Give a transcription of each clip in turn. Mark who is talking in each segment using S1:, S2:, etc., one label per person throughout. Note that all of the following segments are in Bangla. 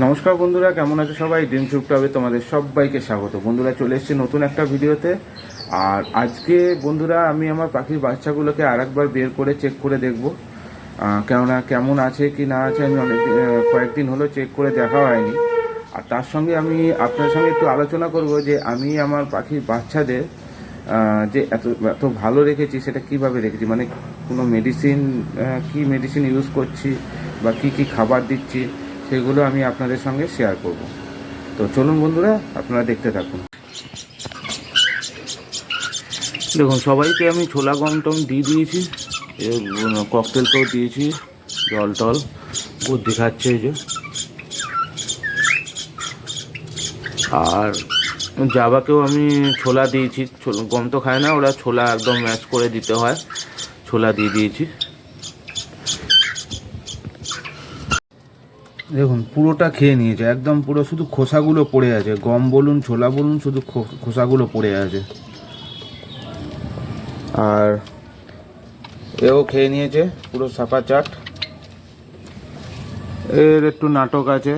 S1: নমস্কার বন্ধুরা, কেমন আছো সবাই? ড্রিম টুকটাবে তোমাদের সবাইকে স্বাগত। বন্ধুরা, চলে এসেছি নতুন একটা ভিডিওতে। আর আজকে বন্ধুরা, আমি আমার পাখির বাচ্চাগুলোকে আরেকবার বের করে চেক করে দেখব। কেননা কেমন আছে কি না আছে আমি অনেক কয়েকদিন হলো চেক করে দেখা হয়নি। আর তার সঙ্গে আমি আপনার সঙ্গে একটু আলোচনা করব যে আমি আমার পাখির বাচ্চাদের যে এত এত ভালো রেখেছি, সেটা কীভাবে রেখেছি? মানে কোনো মেডিসিন কি মেডিসিন ইউজ করছি বা কি কি খাবার দিচ্ছি? সেগুলো আমি আপনাদের সঙ্গে শেয়ার করব। তো চলুন বন্ধুরা, আপনারা দেখতে থাকুন। দেখুন, সবাইকে আমি ছোলা গম টম দিয়ে দিয়েছি ককটেলকেও দিয়েছি, জল টল। বুদ্ধি খাচ্ছে এই যে। আর জাবাকেও আমি ছোলা দিয়েছি। গম তো খায় না, ওরা ছোলা একদম ম্যাচ করে দিতে হয়। ছোলা দিয়ে দিয়েছি। দেখুন, পুরোটা খেয়ে নিয়েছে। একদম পুরো শুধু খোসাগুলো পড়ে আছে। গম বলুন, ছোলা বলুন, শুধু খোসাগুলো পড়ে আছে। আর এও খেয়ে নিয়েছে, পুরো সাফা চাট। এর একটু নাটক আছে,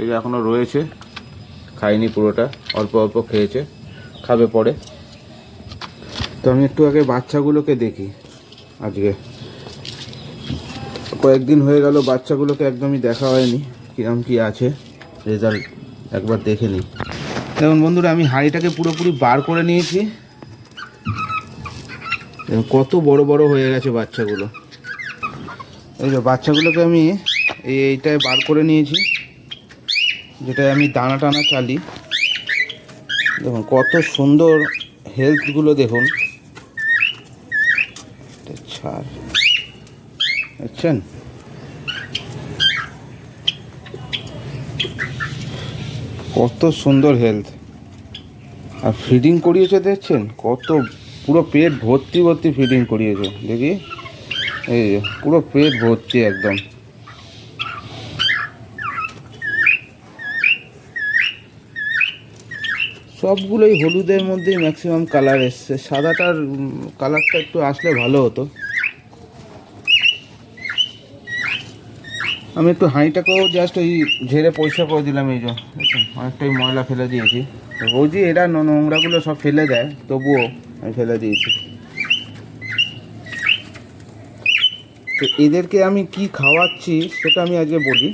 S1: এই যে এখনও রয়েছে। খাইনি পুরোটা, অল্প অল্প খেয়েছে, খাবে পরে। তো আমি একটু আগে বাচ্চাগুলোকে দেখি, আজকে। কয়েকদিন হয়ে গেল, বাচ্চাগুলোকে একদমই দেখা হয়নি। কিরম কি আছে রেজাল্ট একবার দেখে নিই। দেখুন বন্ধুরা, আমি হাঁড়িটাকে পুরোপুরি বার করে নিয়েছি। কত বড় বড় হয়ে গেছে বাচ্চাগুলো। এই যে বাচ্চাগুলোকে আমি এই এইটায় বার করে নিয়েছি, যেটায় আমি দানা টানা চালি। দেখুন, কত সুন্দর হেলথগুলো দেখুন। এটা ছাড় দেখছেন কত সুন্দর হেলথ আর ফিডিং করিয়েছে দেখছেন? কত পুরো পেট ভর্তি ভর্তি ফিডিং করিয়েছে। দেখি। এই পুরো পেট ভর্তি একদম। সবগুলোই হলুদের মধ্যেই ম্যাক্সিমাম কালার এসছে। সাদাটার কালারটা একটু আসলে ভালো হতো। আমি একটু হাঁড়িটাকেও জাস্ট ওই ঝেড়ে পরিষ্কার করে দিলাম এই যে অনেকটাই ময়লা ফেলে দিয়েছি। রোজই এরা নোংরাগুলো সব ফেলে দেয়, তবুও আমি ফেলে দিয়েছি। তো এদেরকে আমি কি খাওয়াচ্ছি সেটা আমি আজকে বলি।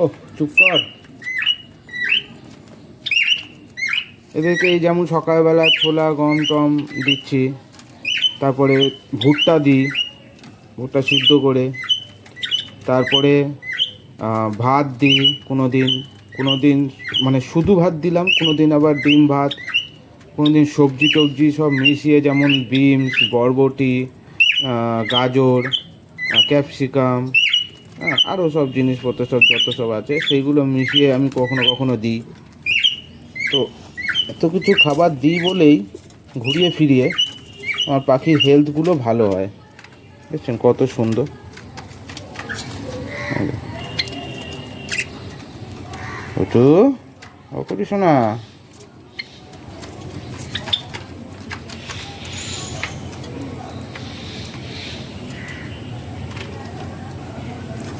S1: ও চুপ কর। এদেরকে এই যেমন সকালবেলা ছোলা, গম, টম দিচ্ছি, তারপরে ভুট্টা দিই, ভুট্টা সিদ্ধ করে। তারপরে ভাত দিই কোনো দিন কোনো দিন মানে শুধু ভাত দিলাম কোনো দিন আবার ডিম ভাত কোনো দিন সবজি টবজি সব মিশিয়ে যেমন বিনস, বরবটি গাজর ক্যাপসিকাম আরও সব জিনিসপত্র সব যত সব আছে, সেইগুলো মিশিয়ে আমি কখনো কখনো দিই। তো এত কিছু খাবার দিই বলেই ঘুরিয়ে ফিরিয়ে আমার পাখির হেলথগুলো ভালো হয়। দেখছেন কত সুন্দর। ওটু ও করি শোনা।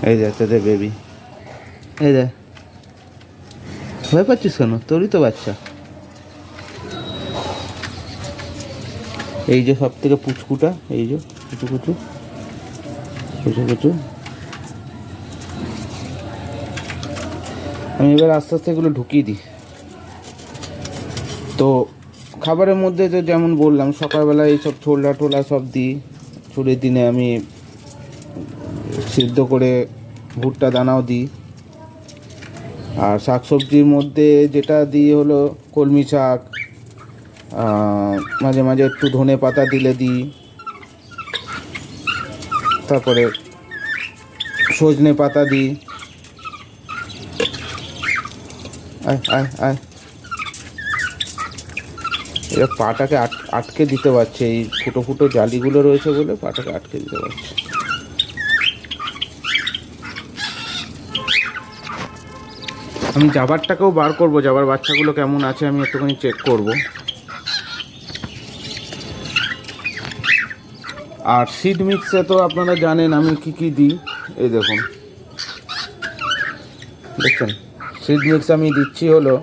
S1: এই দেখ তোদের বেবি এই দেখ ভয় পাচ্ছিস কেন? তোরই তো বাচ্চা। এই যে সব থেকে পুচকুটা, এই যে কুচু কুচু কুচু কুচু আমি এবার আস্তে আস্তে এগুলো ঢুকিয়ে দিই। তো খাবারের মধ্যে তো যেমন বললাম সকালবেলা এইসব ছোলা টোলা সব দিই। ছুটির দিনে আমি সিদ্ধ করে ভুট্টা দানাও দিই। আর শাকসবজির মধ্যে যেটা দিই হলো কলমি শাক মাঝে মাঝে একটু ধনে পাতা দিলে দিই। তারপরে সজনে পাতা দিই। আয় পাটাকে আট, আটকে দিতে পারছে। এই ফুটো ফুটো জালিগুলো রয়েছে বলে পাটাকে আটকে দিতে পারছে। আমি জাবারটাকেও বার করব। জাবার বাচ্চাগুলো কেমন আছে আমি একটুখানি চেক করব। আর সিড মিক্সে তো আপনারা জানেন আমি কি কি দিই। এই দেখুন। দেখছেন? সিড মিক্স আমি দিচ্ছি হলো।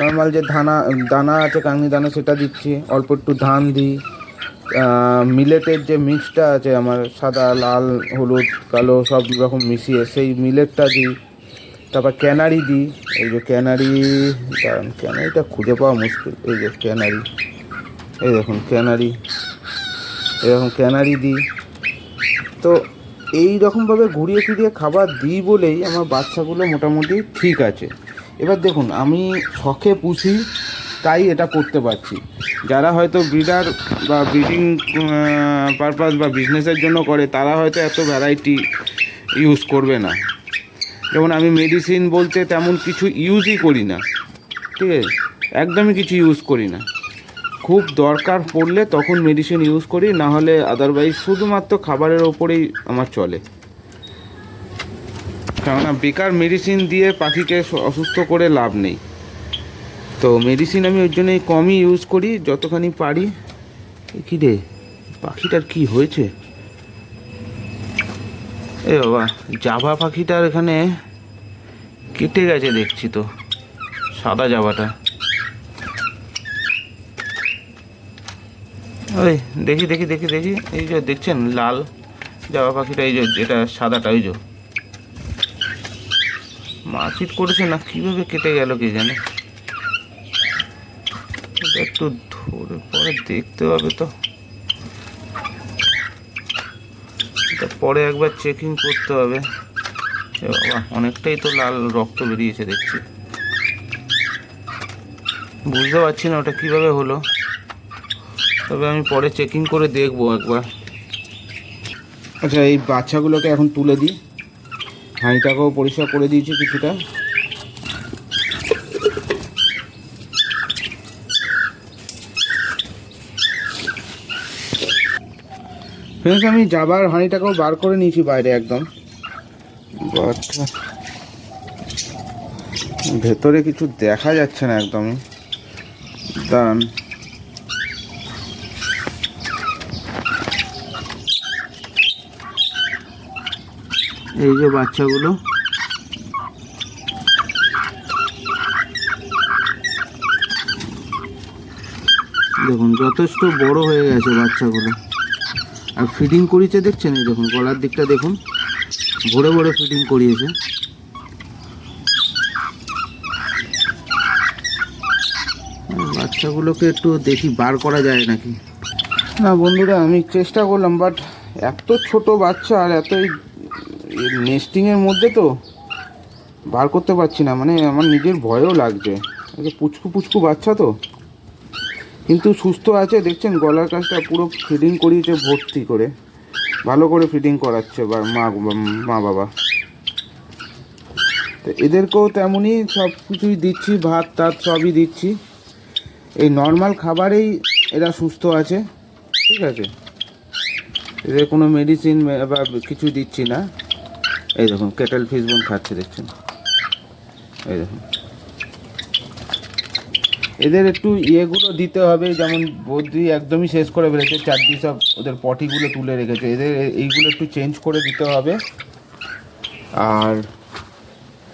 S1: নর্মাল যে ধানা, দানা আছে, কাংনি দানা, সেটা দিচ্ছি। অল্প একটু ধান দিই। মিলেটের যে মিক্সটা আছে, আমার সাদা, লাল, হলুদ, কালো, সব রকম মিশিয়ে সেই মিলেটটা দিই। তারপর ক্যানারি দিই। এই যে ক্যানারি, দাঁড়ান, ক্যানারিটা খুঁজে পাওয়া মুশকিল। এই যে ক্যানারি, এই দেখুন ক্যানারি। এরকম ক্যানারি দিই। তো এই রকমভাবে ঘুরিয়ে ফিরিয়ে খাবার দিই বলেই আমার বাচ্চাগুলো মোটামুটি ঠিক আছে। এবার দেখুন, আমি শখে পুষি, তাই এটা করতে পারছি। যারা হয়তো ব্রিডার বা ব্রিডিং পারপাস বা বিজনেসের জন্য করে, তারা হয়তো এত ভ্যারাইটি ইউজ করবে না। যেমন আমি মেডিসিন বলতে তেমন কিছু ইউজই করি না। ঠিক আছে? একদমই কিছু ইউজ করি না। খুব দরকার পড়লে তখন মেডিসিন ইউজ করি না হলে আদারওয়াইজ শুধুমাত্র খাবারের ওপরেই আমার চলে। কেননা বেকার মেডিসিন দিয়ে পাখিকে অসুস্থ করে লাভ নেই। তো মেডিসিন আমি ওই জন্যই কমই ইউজ করি, যতখানি পারি। কি রে? পাখিটার কি হয়েছে? এ বাবা, জাভা পাখিটার এখানে কেটে গেছে দেখছি তো, সাদা জাভাটা। ওই, দেখি দেখি দেখি দেখি। এই যে, দেখছেন, লাল জামা পাখিটা, এই যে, যেটা সাদাটা ওই যে। মারপিট করেছে না, কীভাবে কেটে গেল কে জানে? এটা একটু ধরে পরে দেখতে হবে তো। এটা পরে একবার চেকিং করতে হবে। বাবা, অনেকটাই তো লাল রক্ত বেরিয়েছে, দেখছি। বুঝতে পারছি না ওটা কীভাবে হলো। তবে আমি পরে চেকিং করে দেখব একবার। আচ্ছা এই বাচ্চাগুলোকে এখন তুলে দিই। হাঁড়িটাকেও পরিষ্কার করে দিয়েছি কিছুটা। ফ্রেন্ডস, আমি যাবার হাঁড়িটাকেও বার করে নিয়েছি বাইরে একদম। বাট ভেতরে কিছু দেখা যাচ্ছে না একদমই। দাঁড়ান। এই যে বাচ্চাগুলো। দেখুন, যথেষ্ট বড় হয়ে গেছে বাচ্চাগুলো। আর ফিডিং করিয়েছে, দেখছেন? এই দেখুন, গলার দিকটা দেখুন। ভরে ভরে ফিডিং করিয়েছে। বাচ্চাগুলোকে একটু দেখি, বার করা যায় নাকি? না বন্ধুরা, আমি চেষ্টা করলাম বাট এত ছোট বাচ্চা আর এত নেস্টিংয়ের মধ্যে তো বার করতে পারছি না মানে আমার নিজের ভয়ও লাগছে। পুচকু পুচকু বাচ্চা তো। কিন্তু সুস্থ আছে, দেখছেন গলার কাছটা পুরো ফিডিং করিয়েছে ভর্তি করে। ভালো করে ফিডিং করাচ্ছে বা মা মা বাবা। তো এদেরকেও তেমনই সব কিছুই দিচ্ছি, ভাত টাত সবই দিচ্ছি। এই নর্মাল খাবারেই এরা সুস্থ আছে, ঠিক আছে? এদের কোনো মেডিসিন বা কিছু দিচ্ছি না। এই দেখুন কেটেল ফিস বোন খাচ্ছে, দেখছেন? এই দেখুন। এদের একটু ইয়েগুলো দিতে হবে, যেমন বদ্রি একদমই শেষ করে ফেলেছে চারটি সব ওদের পটিগুলো তুলে রেখেছে। এদের এইগুলো একটু চেঞ্জ করে দিতে হবে। আর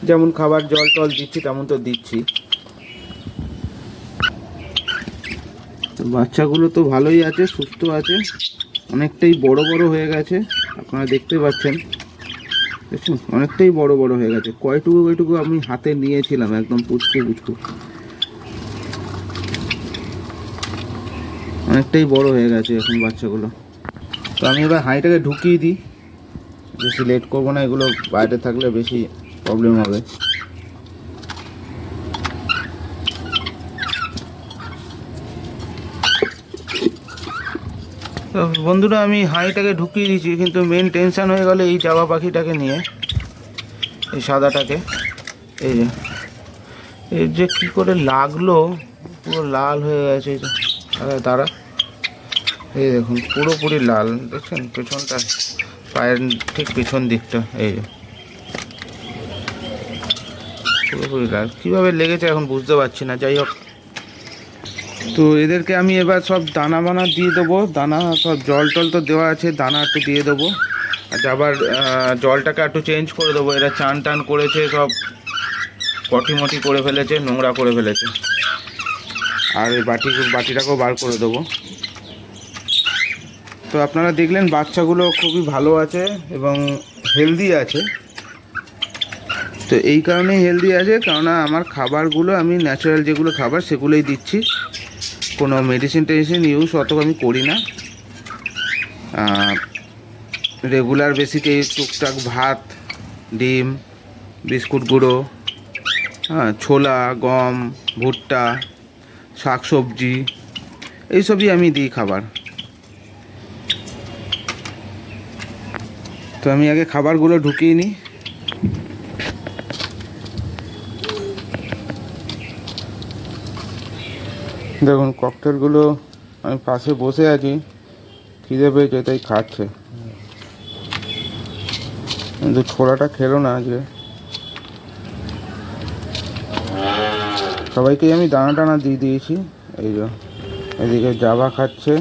S1: যেমন খাবার জল টল দিচ্ছি, তেমন তো দিচ্ছি। বাচ্চাগুলো তো ভালোই আছে, সুস্থ আছে, অনেকটাই বড় বড় হয়ে গেছে, আপনারা দেখতে পাচ্ছেন। দেখুন অনেকটাই বড় বড় হয়ে গেছে। কয়টুকু কয়টুকু আমি হাতে নিয়েছিলাম, একদম পুচকু পুচকু। অনেকটাই বড় হয়ে গেছে এখন বাচ্চাগুলো। তো আমি এবার হাঁড়িটাকে ঢুকিয়ে দিই। বেশি লেট করব না, এগুলো বাইরে থাকলে বেশি প্রবলেম হবে। তো বন্ধুরা, আমি হাঁড়িটাকে ঢুকিয়ে দিয়েছি কিন্তু মেন টেনশান হয়ে গেল এই জাবা পাখিটাকে নিয়ে, এই সাদাটাকে। এই যে এই যে কী করে লাগল, পুরো লাল হয়ে গেছে এই যে তারা এই দেখুন, পুরোপুরি লাল, দেখছেন? পেছনটা, পায়ের ঠিক পেছন দিকটা, এই যে। পুরোপুরি লাল। কীভাবে লেগেছে এখন বুঝতে পারছি না, যাই হোক। তো এদেরকে আমি এবার সব দানা বানা দিয়ে দেবো। দানা সব জল টল তো দেওয়া আছে, দানা একটু দিয়ে দেবো। আর আবার জলটাকে একটু চেঞ্জ করে দেবো। এরা চান টান করেছে, সব পটি মটি করে ফেলেছে, নোংরা করে ফেলেছে। আর এই বাটি, বাটিটাকেও বার করে দেবো। তো আপনারা দেখলেন, বাচ্চাগুলো খুবই ভালো আছে এবং হেলদি আছে। তো এই কারণেই হেলদি আছে, কেননা আমার খাবারগুলো আমি ন্যাচারাল যেগুলো খাবার সেগুলোই দিচ্ছি। কোনো মেডিসিন টেডিসিন ইউজ অত আমি করি না। রেগুলার বেসিকে টুকটাক ভাত, ডিম, বিস্কুট গুঁড়ো হ্যাঁ ছোলা, গম, ভুট্টা শাক সবজি এইসবই আমি দিই খাবার। তো আমি আগে খাবারগুলো ঢুকিয়ে নিই। দেখুন ককটেলগুলো আমি পাশে বসে আছি, খিদে পেয়েছে, তাই খাচ্ছে। কিন্তু ছোলাটা খেলো না আজকে। সবাইকে আমি দানা টানা দিয়ে দিয়েছি, এই যে, এদিকে জাভা খাচ্ছে,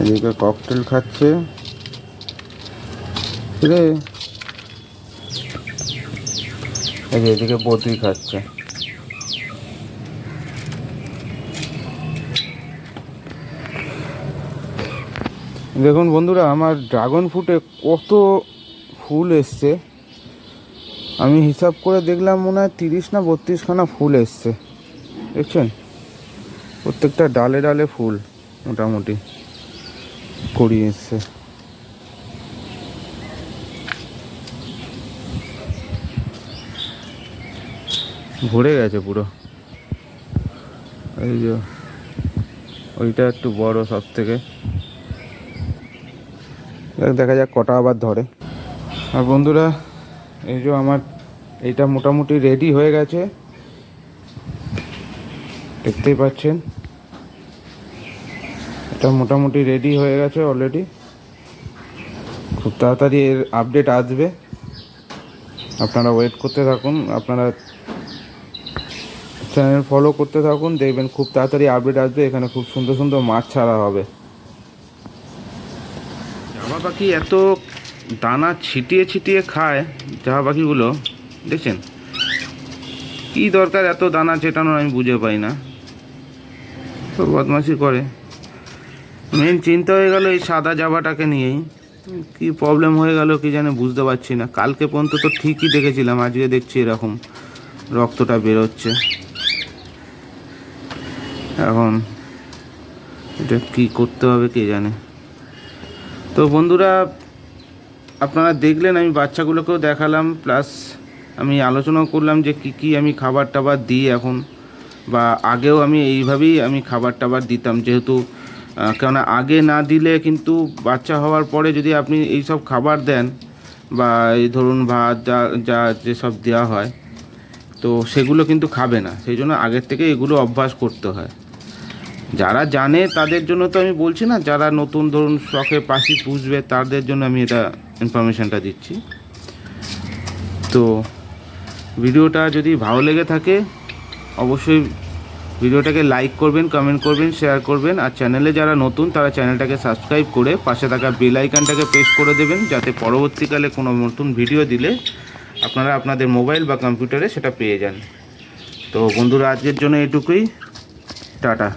S1: এদিকে ককটেল খাচ্ছে। রে এদিকে বদ্রি খাচ্ছে। দেখুন বন্ধুরা, আমার ড্রাগন ফ্রুটে কত ফুল এসছে। আমি হিসাব করে দেখলাম মনে হয় তিরিশ না বত্রিশখানা ফুল এসছে। দেখছেন? প্রত্যেকটা ডালে ডালে ফুল মোটামুটি করি এসছে। ভরে গেছে পুরো। এই যে, ওইটা একটু বড় সব থেকে দেখা যাক কটা আবার ধরে। আর বন্ধুরা, এই যে আমার এইটা মোটামুটি রেডি হয়ে গেছে। দেখতেই পাচ্ছেন। এটা মোটামুটি রেডি হয়ে গেছে অলরেডি খুব তাড়াতাড়ি এর আপডেট আসবে। আপনারা ওয়েট করতে থাকুন, আপনারা চ্যানেল ফলো করতে থাকুন, দেখবেন খুব তাড়াতাড়ি আপডেট আসবে, এখানে খুব সুন্দর সুন্দর মাছ ছাড়া হবে। পাখি এত দানা ছিটিয়ে ছিটিয়ে খায় জামা পাখিগুলো, দেখছেন? কী দরকার এত দানা চেটানোর আমি বুঝে পাই না। তো বদমাশি করে। মেন চিন্তা হয়ে গেল এই সাদা জামাটাকে নিয়েই। কি প্রবলেম হয়ে গেল কি জানে বুঝতে পারছি না। কালকে পর্যন্ত তো ঠিকই দেখেছিলাম, আজকে দেখছি এরকম রক্তটা বেরোচ্ছে। এখন এটা কি করতে হবে কে জানে? তো বন্ধুরা, আপনারা দেখলেন আমি বাচ্চাগুলোকেও দেখালাম প্লাস আমি আলোচনাও করলাম যে কি কি আমি খাবার টাবার দিই এখন, বা আগেও আমি এইভাবেই আমি খাবার টাবার দিতাম যেহেতু কেননা আগে না দিলে কিন্তু বাচ্চা হওয়ার পরে যদি আপনি এই সব খাবার দেন, বা এই ধরুন ভাত, যা যা যেসব দেওয়া হয়, তো সেগুলো কিন্তু খাবে না। সেই জন্য আগের থেকে এগুলো অভ্যাস করতে হয়। যারা জানে তাদের জন্য তো আমি বলছি না, যারা নতুন ধরুন শখে পাখি পুষবে তাদের জন্য আমি এটা ইনফরমেশানটা দিচ্ছি। তো ভিডিওটা যদি ভালো লেগে থাকে, অবশ্যই ভিডিওটাকে লাইক করবেন কমেন্ট করবেন শেয়ার করবেন, আর চ্যানেলে যারা নতুন তারা চ্যানেলটাকে সাবস্ক্রাইব করে পাশে থাকা বেল আইকনটাকে প্রেস করে দেবেন, যাতে পরবর্তীকালে কোনো নতুন ভিডিও দিলে আপনারা আপনাদের মোবাইল বা কম্পিউটারে সেটা পেয়ে যান। তো বন্ধুরা, আজকের জন্য এটুকুই। টাটা।